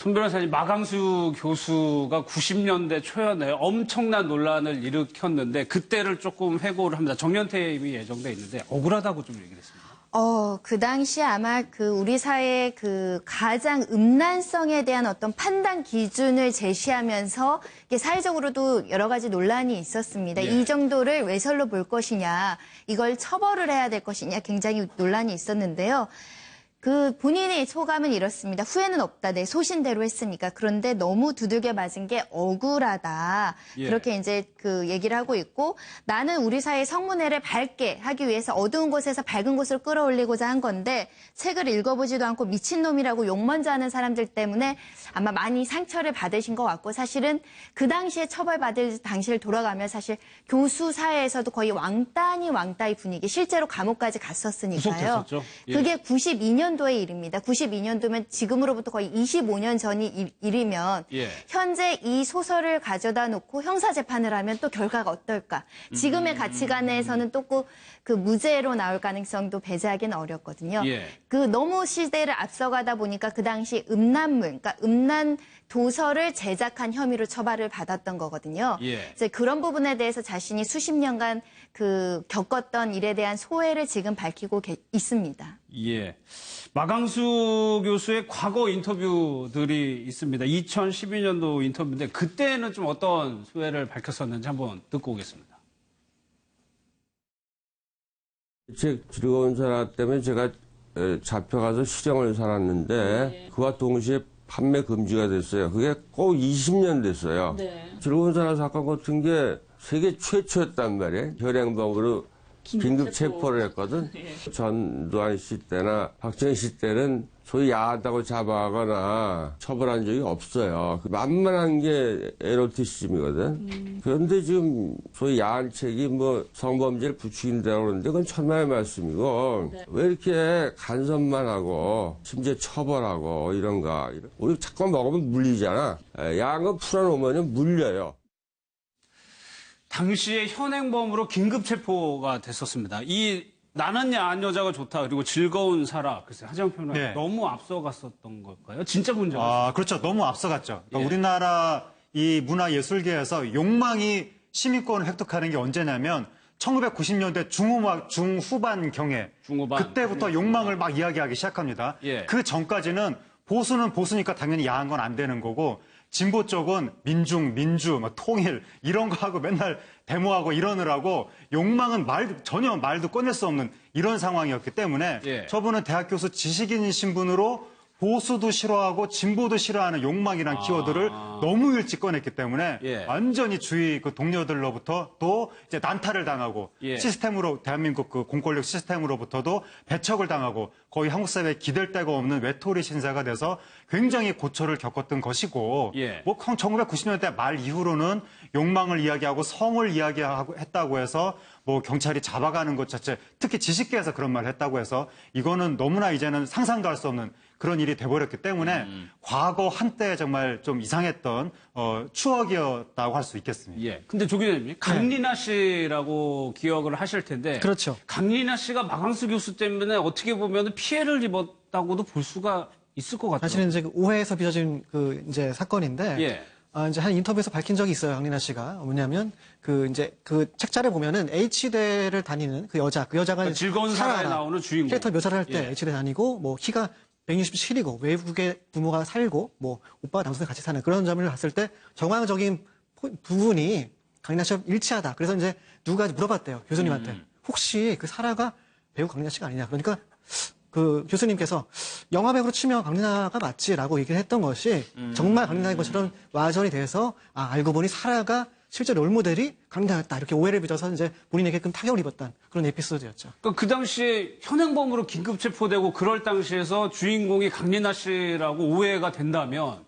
손 변호사님, 마강수 교수가 90년대 초연에 엄청난 논란을 일으켰는데 그때를 조금 회고를 합니다. 정년퇴임이 예정돼 있는데 억울하다고 좀 얘기를 했습니다. 어, 그 당시 아마 그 우리 사회의 그 가장 음란성에 대한 어떤 판단 기준을 제시하면서 이게 사회적으로도 여러 가지 논란이 있었습니다. 예. 이 정도를 외설로 볼 것이냐, 이걸 처벌을 해야 될 것이냐 굉장히 논란이 있었는데요. 그 본인의 소감은 이렇습니다. 후회는 없다. 내 소신대로 했으니까. 그런데 너무 두들겨 맞은 게 억울하다. 예. 그렇게 이제 그 얘기를 하고 있고 나는 우리 사회 성문회를 밝게 하기 위해서 어두운 곳에서 밝은 곳을 끌어올리고자 한 건데 책을 읽어보지도 않고 미친놈이라고 욕 먼저 하는 사람들 때문에 아마 많이 상처를 받으신 것 같고 사실은 그 당시에 처벌받을 당시를 돌아가면 사실 교수 사회에서도 거의 왕따니 왕따의 분위기 실제로 감옥까지 갔었으니까요. 구속됐었죠. 예. 그게 92년 도의 일입니다. 92년도면 지금으로부터 거의 25년 전이 일- 일이면 예. 현재 이 소설을 가져다 놓고 형사 재판을 하면 또 결과가 어떨까? 지금의 음. 가치관에서는 또 그 무죄로 나올 가능성도 배제하기는 어렵거든요. 예. 그 너무 시대를 앞서가다 보니까 그 당시 음란물, 그러니까 음란 도서를 제작한 혐의로 처벌을 받았던 거거든요. 예. 이제 그런 부분에 대해서 자신이 수십 년간 그 겪었던 일에 대한 소회를 지금 밝히고 계- 있습니다. 예. 마강수 교수의 과거 인터뷰들이 있습니다. 2012년도 인터뷰인데 그때는 좀 어떤 소회를 밝혔었는지 한번 듣고 오겠습니다. 제 즐거운 사람 때문에 제가 에, 잡혀가서 실형을 살았는데 그와 동시에 판매 금지가 됐어요. 그게 꼭 20년 됐어요. 즐거운 사람 사건 같은 게 세계 최초였단 말이에요. 현행범으로 긴급 체포를 했거든. 전두환 씨 때나 박정희 씨 때는 소위 야하다고 잡아가거나 처벌한 적이 없어요. 그 만만한 게 에로티시즘이거든. 그런데 지금 소위 야한 책이 뭐 성범죄를 부추긴다고 그러는데 그건 천만의 말씀이고 왜 이렇게 간섭만 하고 심지어 처벌하고 이런가. 우리 자꾸 먹으면 물리잖아. 에, 야한 거 풀어놓으면 물려요. 당시에 현행범으로 긴급 체포가 됐었습니다. 이 나는 야한 여자가 좋다 그리고 즐거운 살아 글쎄 하정 평론 네. 너무 앞서갔었던 걸까요? 진짜 문제가 아, 그렇죠. 너무 앞서갔죠. 그러니까 예. 우리나라 이 문화 예술계에서 욕망이 시민권을 획득하는 게 언제냐면 1990년대 중후반, 중후반 경에 중후반. 그때부터 욕망을 막 이야기하기 시작합니다. 예. 그 전까지는 보수는 보수니까 당연히 야한 건 안 되는 거고 진보 쪽은 민중, 민주, 뭐 통일 이런 거 하고 맨날 데모하고 이러느라고 욕망은 말 전혀 말도 꺼낼 수 없는 이런 상황이었기 때문에 예. 저분은 대학 교수 지식인 신분으로 보수도 싫어하고 진보도 싫어하는 욕망이란 키워드를 너무 일찍 꺼냈기 때문에 아. 예. 완전히 주위 그 동료들로부터 또 이제 난타를 당하고 예. 시스템으로 대한민국 그 공권력 시스템으로부터도 배척을 당하고 거의 한국 사회에 기댈 데가 없는 외톨이 신사가 돼서 굉장히 고초를 겪었던 것이고 예. 뭐 1990년대 말 이후로는 욕망을 이야기하고 성을 이야기하고 했다고 해서 뭐 경찰이 잡아가는 것 자체 특히 지식계에서 그런 말을 했다고 해서 이거는 너무나 이제는 상상도 할 수 없는 그런 일이 돼버렸기 때문에 음. 과거 한때 정말 좀 이상했던 어, 추억이었다고 할 수 있겠습니다. 예. 근데 조 기자님, 강리나 씨라고 기억을 하실 텐데. 그렇죠. 강리나 씨가 마강수 교수 때문에 어떻게 보면 피해를 입었다고도 볼 수가 있을 것 같아요. 사실은 이제 그 오해에서 빚어진 그 이제 사건인데 예. 아, 이제 한 인터뷰에서 밝힌 적이 있어요, 강리나 씨가. 뭐냐면, 그, 이제, 그 책자를 보면은 H대를 다니는 그 여자, 그 여자가 그러니까 즐거운 사랑에. 나오는 주인공. 캐릭터 묘사를 할때 예. H대 다니고, 뭐, 키가 167이고, 외국에 부모가 살고, 뭐, 오빠와 남동생 같이 사는 그런 점을 봤을 때, 정황적인 포- 부분이 강리나 씨와 일치하다. 그래서 이제 누가 물어봤대요, 교수님한테. 음. 혹시 그 사라가 배우 강리나 씨가 아니냐. 그러니까, 그 교수님께서 영화배우로 치면 강리나가 맞지라고 얘기를 했던 것이 음. 정말 강리나인 것처럼 와전이 돼서 아 알고 보니 사라가 실제 롤모델이 강리나였다 이렇게 오해를 빚어서 이제 본인에게 큰 타격을 입었던 그런 에피소드였죠. 그러니까 그 당시에 현행범으로 긴급 체포되고 그럴 당시에서 주인공이 강리나 씨라고 오해가 된다면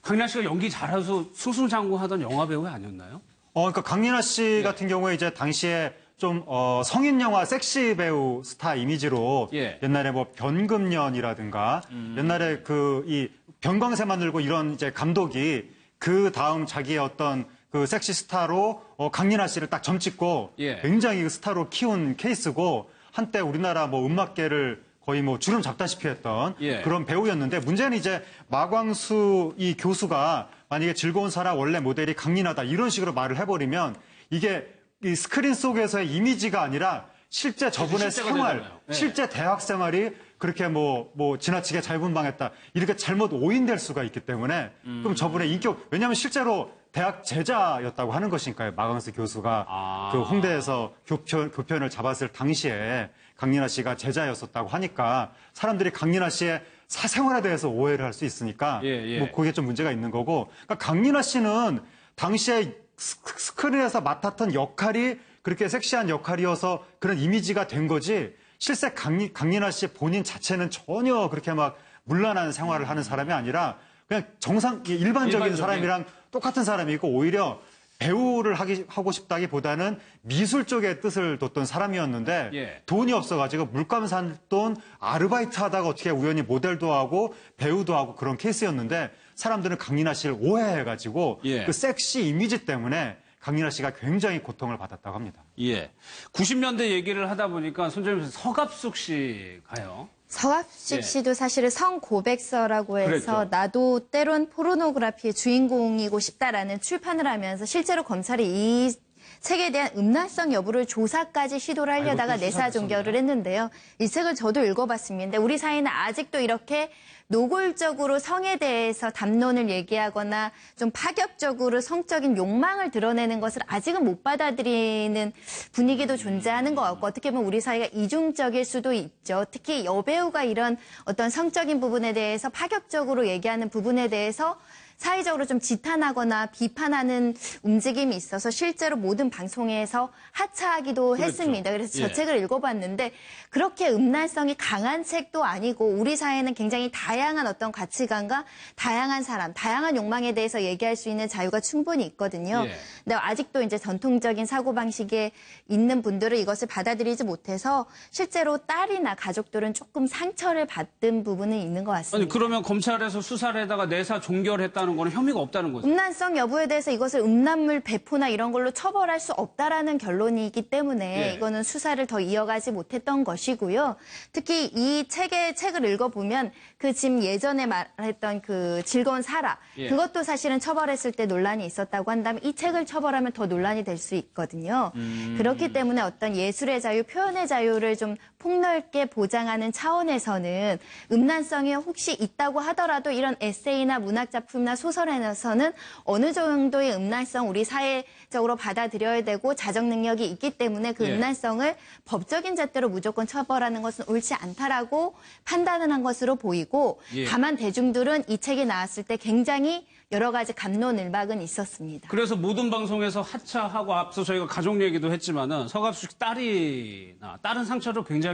강리나 씨가 연기 잘해서 승승장구하던 영화 배우 아니었나요? 어, 그러니까 강민아 씨 예. 같은 경우에 이제 당시에 좀 어, 성인 영화 섹시 배우 스타 이미지로 예. 옛날에 뭐 변금년이라든가 음. 옛날에 그 이 변광새만 들고 이런 이제 감독이 그 다음 자기의 어떤 그 섹시 스타로 어, 강민아 씨를 딱 점찍고 예. 굉장히 그 스타로 키운 케이스고 한때 우리나라 뭐 음악계를 거의 뭐 주름 잡다시피 했던 예. 그런 배우였는데 문제는 이제 마광수 이 교수가 만약에 즐거운 사람 원래 모델이 강린하다 이런 식으로 말을 해버리면 이게 이 스크린 속에서의 이미지가 아니라 실제 저분의 생활. 예. 실제 대학 생활이 그렇게 뭐, 뭐, 지나치게 잘 분방했다. 이렇게 잘못 오인될 수가 있기 때문에, 음. 그럼 저분의 인격, 왜냐하면 실제로 대학 제자였다고 하는 것이니까요. 마강수 교수가 아. 그 홍대에서 교편, 교편을 잡았을 당시에 강민아 씨가 제자였었다고 하니까 사람들이 강민아 씨의 사생활에 대해서 오해를 할 수 있으니까 예, 예. 뭐 그게 좀 문제가 있는 거고 그러니까 강민아 씨는 당시에 스- 스크린에서 맡았던 역할이 그렇게 섹시한 역할이어서 그런 이미지가 된 거지 실제 강리, 강민아 씨 본인 자체는 전혀 그렇게 막 문란한 생활을 하는 사람이 아니라 그냥 정상 일반적인, 일반적인. 사람이랑 똑같은 사람이고 오히려 배우를 하기, 하고 싶다기보다는 미술 쪽에 뜻을 뒀던 사람이었는데 예. 돈이 없어가지고 물감 산돈 아르바이트 하다가 어떻게 우연히 모델도 하고 배우도 하고 그런 케이스였는데 사람들은 강민아 씨를 오해해가지고 예. 그 섹시 이미지 때문에 강민아 씨가 굉장히 고통을 받았다고 합니다. 예. 90년대 얘기를 하다 보니까 손정임 씨 서갑숙 씨 가요. 서갑식 예. 씨도 사실은 성고백서라고 해서 그랬죠. 나도 때론 포르노그라피의 주인공이고 싶다라는 출판을 하면서 실제로 검찰이 이 책에 대한 음란성 여부를 조사까지 시도를 하려다가 아이고, 또 내사 종결을 했는데요. 이 책을 저도 읽어봤습니다. 우리 사회는 아직도 이렇게 노골적으로 성에 대해서 담론을 얘기하거나 좀 파격적으로 성적인 욕망을 드러내는 것을 아직은 못 받아들이는 분위기도 존재하는 것 같고 어떻게 보면 우리 사회가 이중적일 수도 있죠. 특히 여배우가 이런 어떤 성적인 부분에 대해서 파격적으로 얘기하는 부분에 대해서 사회적으로 좀 지탄하거나 비판하는 움직임이 있어서 실제로 모든 방송에서 하차하기도 했습니다. 그래서 저 예. 책을 읽어봤는데 그렇게 음란성이 강한 책도 아니고 우리 사회는 굉장히 다양한 어떤 가치관과 다양한 사람, 다양한 욕망에 대해서 얘기할 수 있는 자유가 충분히 있거든요. 예. 근데 아직도 이제 전통적인 사고방식에 있는 분들은 이것을 받아들이지 못해서 실제로 딸이나 가족들은 조금 상처를 받은 부분은 있는 것 아니 같습니다. 그러면 검찰에서 수사를 해다가 내사 종결했다는 거는 혐의가 없다는 거죠. 음란성 여부에 대해서 이것을 음란물 배포나 이런 걸로 처벌할 수 없다라는 결론이기 때문에 예. 이거는 수사를 더 이어가지 못했던 것이고요. 특히 이 책의 책을 읽어보면 그 지금 예전에 말했던 그 즐거운 사라 예. 그것도 사실은 처벌했을 때 논란이 있었다고 한다면 이 책을 처벌하면 더 논란이 될 수 있거든요. 음. 그렇기 때문에 어떤 예술의 자유, 표현의 자유를 좀 폭넓게 보장하는 차원에서는 음란성이 혹시 있다고 하더라도 이런 에세이나 문학 작품이나 소설에서는 어느 정도의 음란성 우리 사회적으로 받아들여야 되고 자정 능력이 있기 때문에 그 예. 음란성을 법적인 잣대로 무조건 처벌하는 것은 옳지 않다라고 판단을 한 것으로 보이고 예. 다만 대중들은 이 책이 나왔을 때 굉장히 여러 가지 감론을박은 있었습니다. 그래서 모든 방송에서 하차하고 앞서 저희가 가족 얘기도 했지만은 서갑숙 씨 딸이나 다른 상처를 굉장히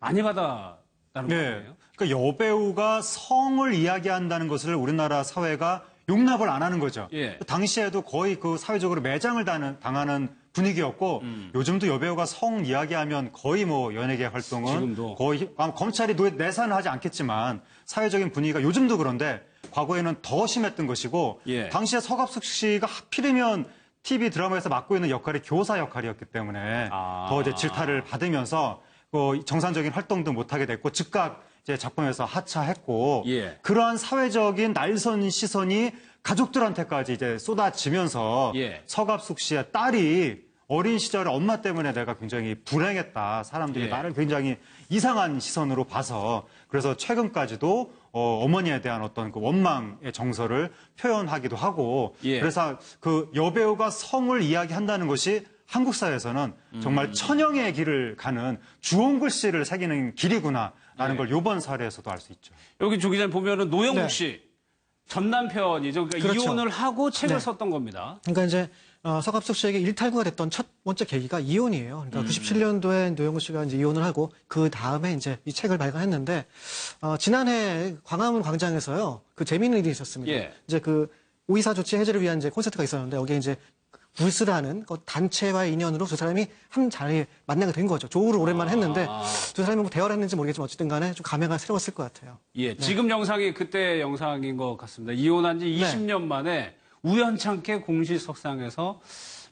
많이 받았다는 네. 거예요. 그러니까 여배우가 성을 이야기한다는 것을 우리나라 사회가 용납을 안 하는 거죠. 예. 당시에도 거의 그 사회적으로 매장을 당하는, 당하는 분위기였고 음. 요즘도 여배우가 성 이야기하면 거의 뭐 연예계 활동은 지금도. 거의 아마 검찰이 노- 내사는 하지 않겠지만 사회적인 분위기가 요즘도 그런데 과거에는 더 심했던 것이고 예. 당시에 서갑숙 씨가 하필이면 TV 드라마에서 맡고 있는 역할이 교사 역할이었기 때문에 아. 더 이제 질타를 받으면서 그 정상적인 활동도 못하게 됐고 즉각 이제 작품에서 하차했고 예. 그러한 사회적인 날선 시선이 가족들한테까지 이제 쏟아지면서 예. 서갑숙 씨의 딸이 어린 시절에 엄마 때문에 내가 굉장히 불행했다. 사람들이 예. 나를 굉장히 이상한 시선으로 봐서 그래서 최근까지도 어, 어머니에 대한 어떤 그 원망의 정서를 표현하기도 하고 예. 그래서 그 여배우가 성을 이야기한다는 것이 한국 사회에서는 음. 정말 천영의 길을 가는 주홍 글씨를 새기는 길이구나라는 예. 걸 이번 사례에서도 알 수 있죠. 여기 조 기자님 보면은 노영국 네. 씨 전 남편이죠. 그러니까 그렇죠. 이혼을 하고 책을 네. 썼던 겁니다. 그러니까 이제 어, 서갑석 씨에게 일탈구가 됐던 첫 번째 계기가 이혼이에요. 그러니까 97년도에 노영구 씨가 이제 이혼을 하고 그 다음에 이제 이 책을 발간했는데 어, 지난해 광화문 광장에서요. 그 재미있는 일이 있었습니다. 예. 이제 그 오이사 조치 해제를 위한 이제 콘서트가 있었는데 여기에 이제 불스라는 그 단체와의 인연으로 두 사람이 한 자리에 만나게 된 거죠. 조우를 오랜만에 했는데 아. 두 사람이 뭐 대화를 했는지 모르겠지만 어쨌든 간에 좀 감회가 새로웠을 것 같아요. 예, 지금 영상이 그때 영상인 것 같습니다. 이혼한 지 네. 20년 만에 우연찮게 공시석상에서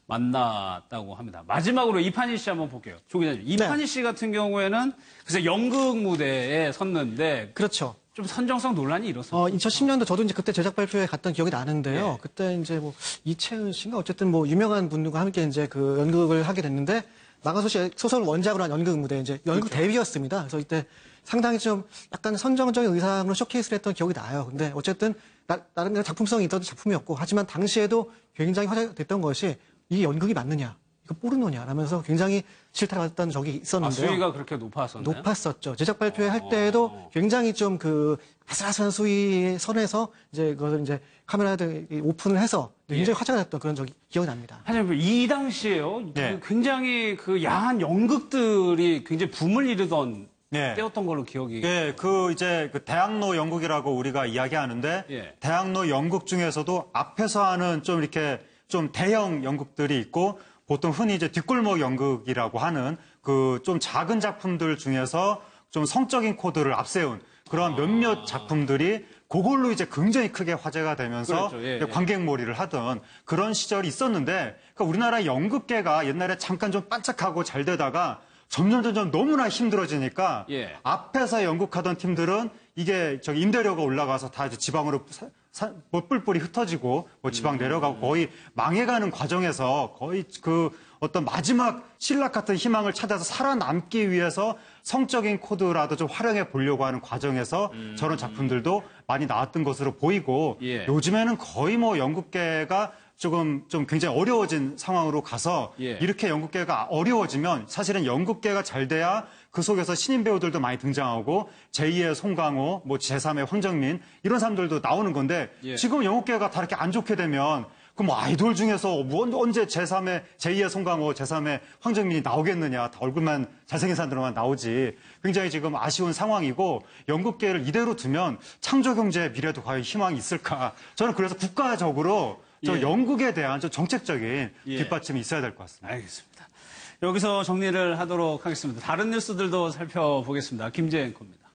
만났다고 합니다. 마지막으로 이판희 씨 한번 볼게요. 조 기자님. 이판희 씨 같은 경우에는 글쎄 연극 무대에 섰는데 그렇죠. 좀 선정성 논란이 일었어요. 어, 2010년도 저도 이제 그때 제작 발표회 갔던 기억이 나는데요. 예. 그때 이제 뭐 이채은 씨인가 어쨌든 뭐 유명한 분들과 함께 이제 그 연극을 하게 됐는데 마가소 씨 소설 원작으로 한 연극 무대 이제 연극 데뷔였습니다. 그래서 이때 상당히 좀 약간 선정적인 의상으로 쇼케이스를 했던 기억이 나요. 근데 어쨌든 나, 나름대로 작품성이 있던 작품이었고 하지만 당시에도 굉장히 화제가 됐던 것이 이 연극이 맞느냐 이거 포르노냐 라면서 굉장히 실타를 받았던 적이 아, 있었는데요. 수위가 그렇게 높았었나요? 높았었죠. 제작 발표회 할 때에도 굉장히 좀 그 아슬아슬한 수위 선에서 이제 그것을 이제 카메라들 오픈을 해서 굉장히 화제가 됐던 그런 적이 기억이 납니다. 하지만 이 당시에요. 네. 그 굉장히 그 야한 연극들이 굉장히 붐을 이루던 네. 때였던 걸로 기억이. 예, 그 이제 그 대학로 연극이라고 우리가 이야기하는데 예. 대학로 연극 중에서도 앞에서 하는 좀 이렇게 좀 대형 연극들이 있고 보통 흔히 이제 뒷골목 연극이라고 하는 그 좀 작은 작품들 중에서 좀 성적인 코드를 앞세운 그런 아. 몇몇 작품들이 그걸로 이제 굉장히 크게 화제가 되면서 그렇죠. 예, 예. 관객몰이를 하던 그런 시절이 있었는데 그러니까 우리나라 연극계가 옛날에 잠깐 좀 반짝하고 잘 되다가 점점 점점 너무나 힘들어지니까 예. 앞에서 연극하던 팀들은 이게 저기 임대료가 올라가서 다 이제 지방으로 사- 뭐 뿔뿔이 흩어지고 뭐 지방 내려가고 거의 망해가는 과정에서 거의 그 어떤 마지막 신락 같은 희망을 찾아서 살아남기 위해서 성적인 코드라도 좀 활용해 보려고 하는 과정에서 저런 작품들도 많이 나왔던 것으로 보이고 예. 요즘에는 거의 뭐 연극계가 조금 좀 굉장히 어려워진 상황으로 가서 예. 이렇게 연극계가 어려워지면 사실은 연극계가 잘 돼야 그 속에서 신인 배우들도 많이 등장하고 제2의 송강호, 뭐 제3의 황정민 이런 사람들도 나오는 건데 예. 지금 연극계가 다 이렇게 안 좋게 되면 그럼 뭐 아이돌 중에서 뭐 언제 제3의 제2의 송강호, 제3의 황정민이 나오겠느냐? 다 얼굴만 잘생긴 사람들만 나오지. 굉장히 지금 아쉬운 상황이고 연극계를 이대로 두면 창조 경제의 미래도 과연 희망이 있을까? 저는 그래서 국가적으로 저 예. 연극에 대한 좀 정책적인 예. 뒷받침이 있어야 될 것 같습니다. 알겠습니다. 여기서 정리를 하도록 하겠습니다. 다른 뉴스들도 살펴보겠습니다. 김재현 겁니다.